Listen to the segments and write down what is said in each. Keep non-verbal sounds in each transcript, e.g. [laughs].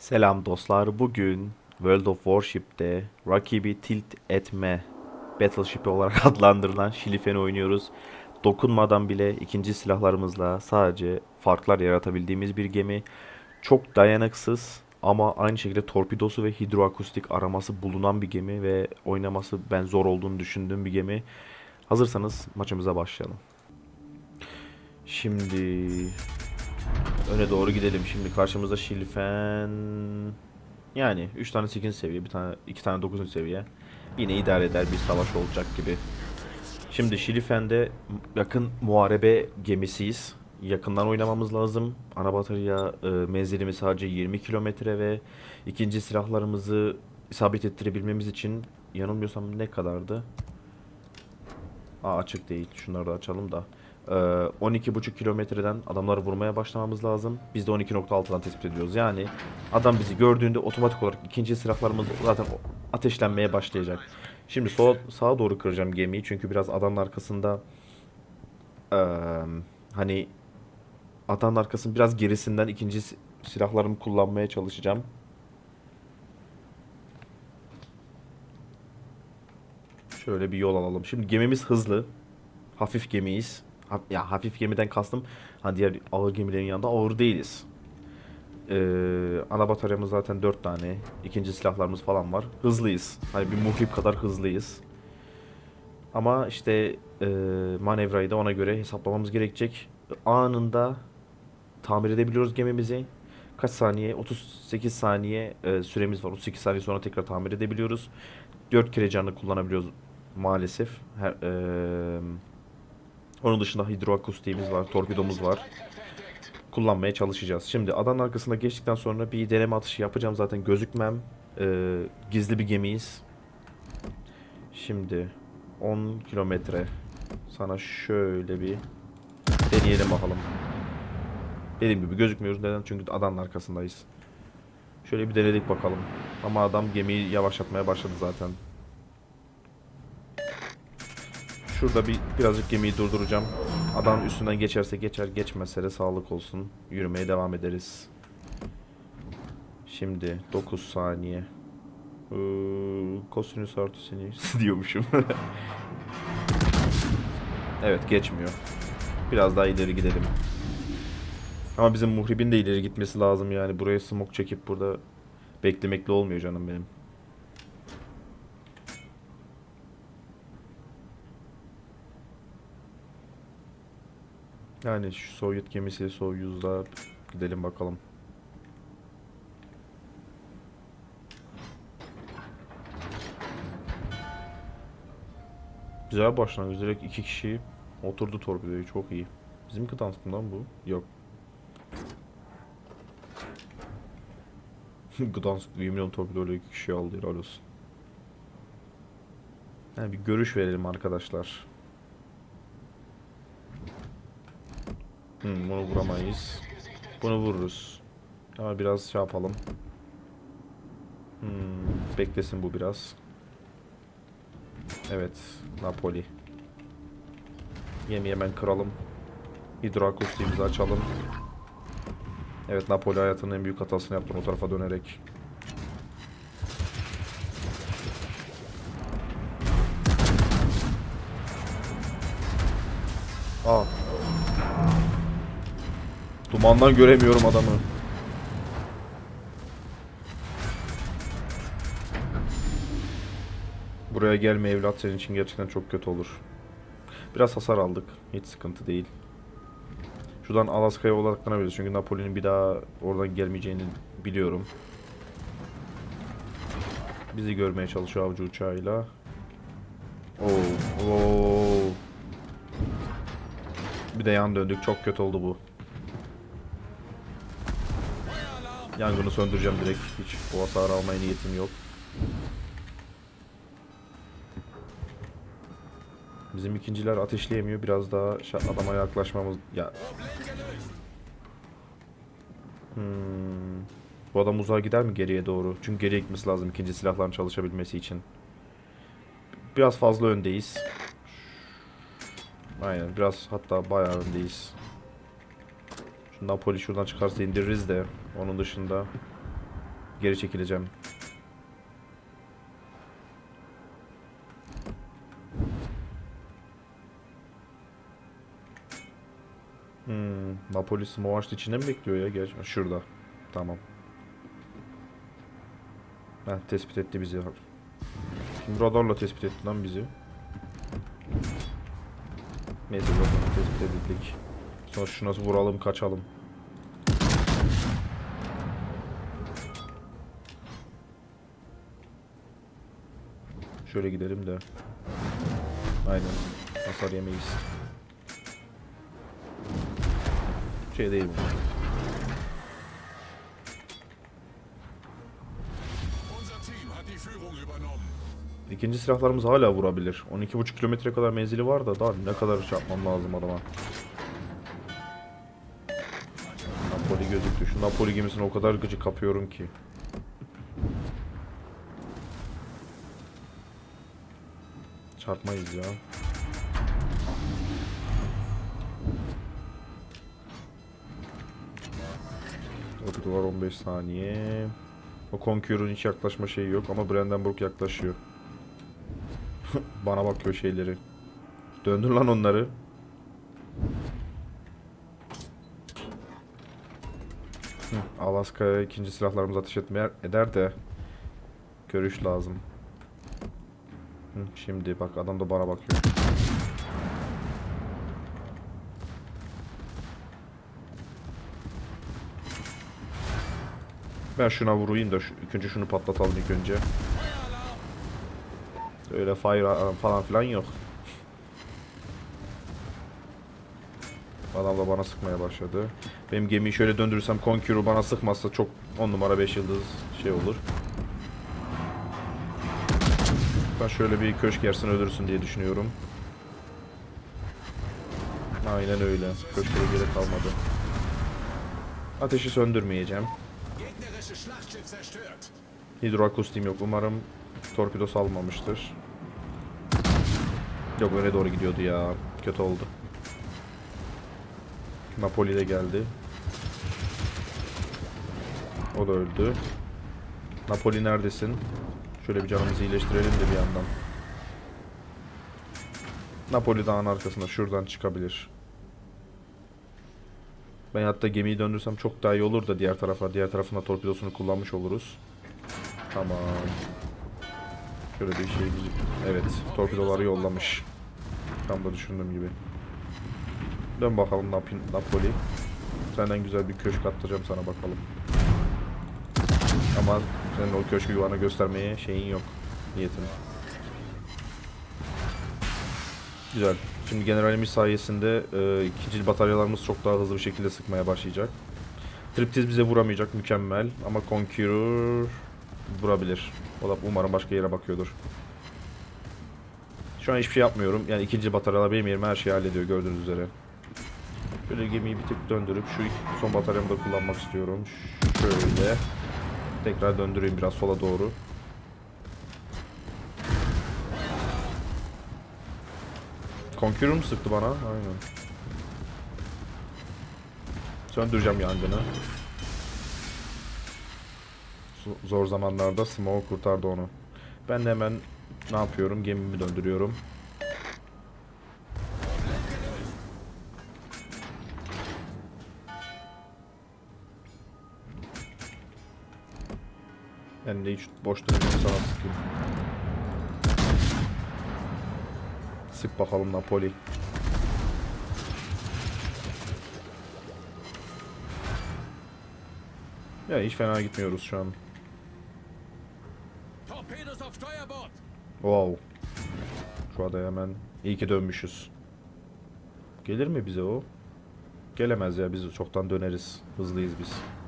Selam dostlar. Bugün World of Warship'te rakibi tilt etme Battleship olarak [laughs] adlandırılan Şilifen'i oynuyoruz. Dokunmadan bile ikinci silahlarımızla sadece farklar yaratabildiğimiz bir gemi. Çok dayanıksız ama aynı şekilde torpidosu ve hidroakustik araması bulunan bir gemi ve oynaması ben zor olduğunu düşündüğüm bir gemi. Hazırsanız maçımıza başlayalım. Şimdi Öne doğru gidelim. Şimdi karşımızda Şilfen yani 3 tane 8 seviye, bir tane 2 tane 9. seviye. Yine idare eder bir savaş olacak gibi. Şimdi Şilifen'de yakın muharebe gemisiyiz. Yakından oynamamız lazım. Ana batarya e, menzilimiz sadece 20 kilometre ve ikinci silahlarımızı isabet ettirebilmemiz için yanılmıyorsam ne kadardı? Aa açık değil. Şunları da açalım da. Ee, 12,5 kilometreden adamları vurmaya başlamamız lazım. Biz de 12.6'dan tespit ediyoruz. Yani adam bizi gördüğünde otomatik olarak ikinci silahlarımız zaten ateşlenmeye başlayacak. Şimdi sola, sağa doğru kıracağım gemiyi çünkü biraz adanın arkasında eee, hani adanın arkasının biraz gerisinden ikinci si- silahlarımı kullanmaya çalışacağım. Şöyle bir yol alalım. Şimdi gemimiz hızlı. Hafif gemiyiz. Ya hafif gemiden kastım hani diğer ağır gemilerin yanında ağır değiliz. Ee, ana bataryamız zaten 4 tane. İkinci silahlarımız falan var. Hızlıyız. Hani bir muhrip kadar hızlıyız. Ama işte e, manevrayı da ona göre hesaplamamız gerekecek. Anında tamir edebiliyoruz gemimizi. Kaç saniye? 38 saniye e, süremiz var. 38 saniye sonra tekrar tamir edebiliyoruz. 4 kere canlı kullanabiliyoruz maalesef. Her, e, onun dışında hidroakustiğimiz var, torpidomuz var. Kullanmaya çalışacağız. Şimdi adanın arkasına geçtikten sonra bir deneme atışı yapacağım. Zaten gözükmem. Ee, gizli bir gemiyiz. Şimdi 10 kilometre. Sana şöyle bir deneyelim bakalım. Dediğim gibi gözükmüyoruz. Neden? Çünkü adanın arkasındayız. Şöyle bir denedik bakalım. Ama adam gemiyi yavaşlatmaya başladı zaten. Şurada bir birazcık gemiyi durduracağım. Adam üstünden geçerse geçer, geçmezse de sağlık olsun. Yürümeye devam ederiz. Şimdi 9 saniye. Ee, kosinüs artı sinüs [laughs] diyormuşum. evet geçmiyor. Biraz daha ileri gidelim. Ama bizim muhribin de ileri gitmesi lazım yani. Buraya smoke çekip burada beklemekle olmuyor canım benim. Yani şu Sovyet gemisi Soyuz'da gidelim bakalım. Güzel başlangıç. Direkt iki kişi oturdu torpidoyu. Çok iyi. Bizim Gdansk mı lan bu? Yok. [laughs] Gdansk yemin ederim torpidoyla iki kişi aldı. Helal olsun. Yani bir görüş verelim arkadaşlar. Hmm, bunu vuramayız. Bunu vururuz. Ama biraz şey yapalım. Hmm, beklesin bu biraz. Evet, Napoli. Gemiyi hemen kıralım. Hidroakustiğimizi açalım. Evet, Napoli hayatının en büyük hatasını yaptı o tarafa dönerek. Aa, Dumandan göremiyorum adamı. Buraya gelme evlat senin için gerçekten çok kötü olur. Biraz hasar aldık. Hiç sıkıntı değil. Şuradan Alaska'ya odaklanabiliriz. Çünkü Napoli'nin bir daha oradan gelmeyeceğini biliyorum. Bizi görmeye çalışıyor avcı uçağıyla. Oo, oo. Bir de yan döndük. Çok kötü oldu bu. Yangını söndüreceğim direkt. Hiç o hasarı almaya niyetim yok. Bizim ikinciler ateşleyemiyor. Biraz daha adama yaklaşmamız... Ya... Hmm. Bu adam uzağa gider mi geriye doğru? Çünkü geriye gitmesi lazım ikinci silahların çalışabilmesi için. Biraz fazla öndeyiz. Aynen biraz hatta bayağı öndeyiz. Napoli şuradan çıkarsa indiririz de onun dışında Geri çekileceğim. Hmm, Napoli Smoaş'ın içinde mi bekliyor ya? Gerçi şurada. Tamam. Heh, tespit etti bizi. Şimdi radarla tespit etti lan bizi. Neyse zaten tespit edildik. Sonra şuna vuralım kaçalım. Şöyle gidelim de. Aynen. Hasar yemeyiz. Şey değil bu. İkinci silahlarımız hala vurabilir. 12,5 kilometre kadar menzili var da daha ne kadar şey yapmam lazım adama. Napoli gemisine o kadar gıcık kapıyorum ki. Çarpmayız ya. Orada var 15 saniye. O Conqueror'un hiç yaklaşma şeyi yok ama Brandenburg yaklaşıyor. [laughs] Bana bakıyor şeyleri. Döndür lan onları. Alaska'ya ikinci silahlarımız ateş etmeye eder de görüş lazım. Şimdi bak adam da bana bakıyor. Ben şuna vurayım da şu, önce şunu patlatalım ilk önce. Öyle fire falan filan yok. Adam da bana sıkmaya başladı. Benim gemiyi şöyle döndürürsem Conqueror bana sıkmazsa çok 10 numara 5 yıldız şey olur. Ben şöyle bir köşk yersin ölürsün diye düşünüyorum. Aynen öyle. Köşke gerek kalmadı. Ateşi söndürmeyeceğim. Hidroakustim yok. Umarım torpido salmamıştır. Yok öne doğru gidiyordu ya. Kötü oldu. Napoli de geldi. O da öldü. Napoli neredesin? Şöyle bir canımızı iyileştirelim de bir yandan. Napoli dağın arkasında şuradan çıkabilir. Ben hatta gemiyi döndürsem çok daha iyi olur da diğer tarafa. Diğer tarafında torpidosunu kullanmış oluruz. Tamam. Şöyle bir şey... Evet, torpidoları yollamış. Tam da düşündüğüm gibi. Dön bakalım Nap Napoli. Senden güzel bir köşk attıracağım sana bakalım. Ama senin o köşkü bana göstermeye şeyin yok. Niyetin. Güzel. Şimdi generalimiz sayesinde e, ikinci bataryalarımız çok daha hızlı bir şekilde sıkmaya başlayacak. Triptiz bize vuramayacak mükemmel ama Conqueror vurabilir. O da umarım başka yere bakıyordur. Şu an hiçbir şey yapmıyorum. Yani ikinci bataryalar benim yerime her şeyi hallediyor gördüğünüz üzere. Şöyle gemiyi bir tık döndürüp şu son bataryamı da kullanmak istiyorum. Şöyle. Tekrar döndüreyim biraz sola doğru. Conqueror mu sıktı bana? Aynen. Söndüreceğim yangını. Zo- Zor zamanlarda Smoke kurtardı onu. Ben de hemen ne yapıyorum? Gemimi döndürüyorum. Ben de hiç boş durmuyorum sana sıkayım. Sık bakalım Napoli. Ya hiç fena gitmiyoruz şu an. Wow. Şu adaya hemen iyi ki dönmüşüz. Gelir mi bize o? Gelemez ya biz çoktan döneriz. Hızlıyız biz.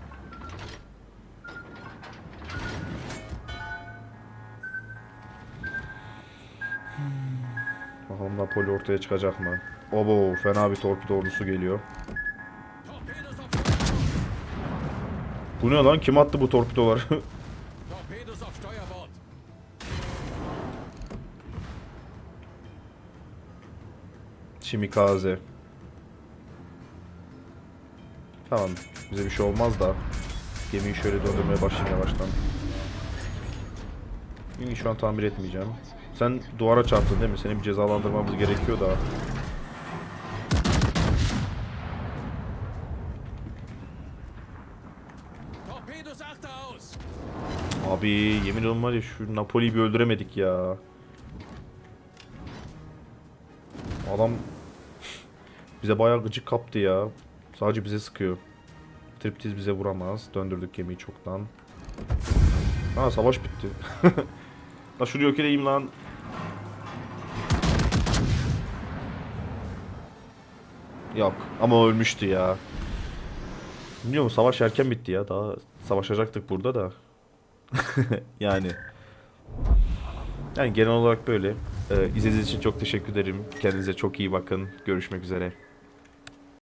Bakalım Napoli ortaya çıkacak mı? Obo fena bir torpido ordusu geliyor. Bu ne lan? Kim attı bu torpidoları? [laughs] Şimikaze. Tamam. Bize bir şey olmaz da. Gemiyi şöyle döndürmeye başlayayım yavaştan. Gemiyi şu an tamir etmeyeceğim. Sen duvara çarptın değil mi? Seni bir cezalandırmamız gerekiyor da. Torpedos achteraus! Abi yemin ediyorum var ya şu Napoli'yi bir öldüremedik ya. Adam [laughs] bize bayağı gıcık kaptı ya. Sadece bize sıkıyor. Triptiz bize vuramaz. Döndürdük gemiyi çoktan. Ha savaş bitti. La şunu yok edeyim lan. Yok ama ölmüştü ya. Bilmiyorum savaş erken bitti ya. Daha savaşacaktık burada da. [laughs] yani. Yani genel olarak böyle. Ee, izlediğiniz için çok teşekkür ederim. Kendinize çok iyi bakın. Görüşmek üzere.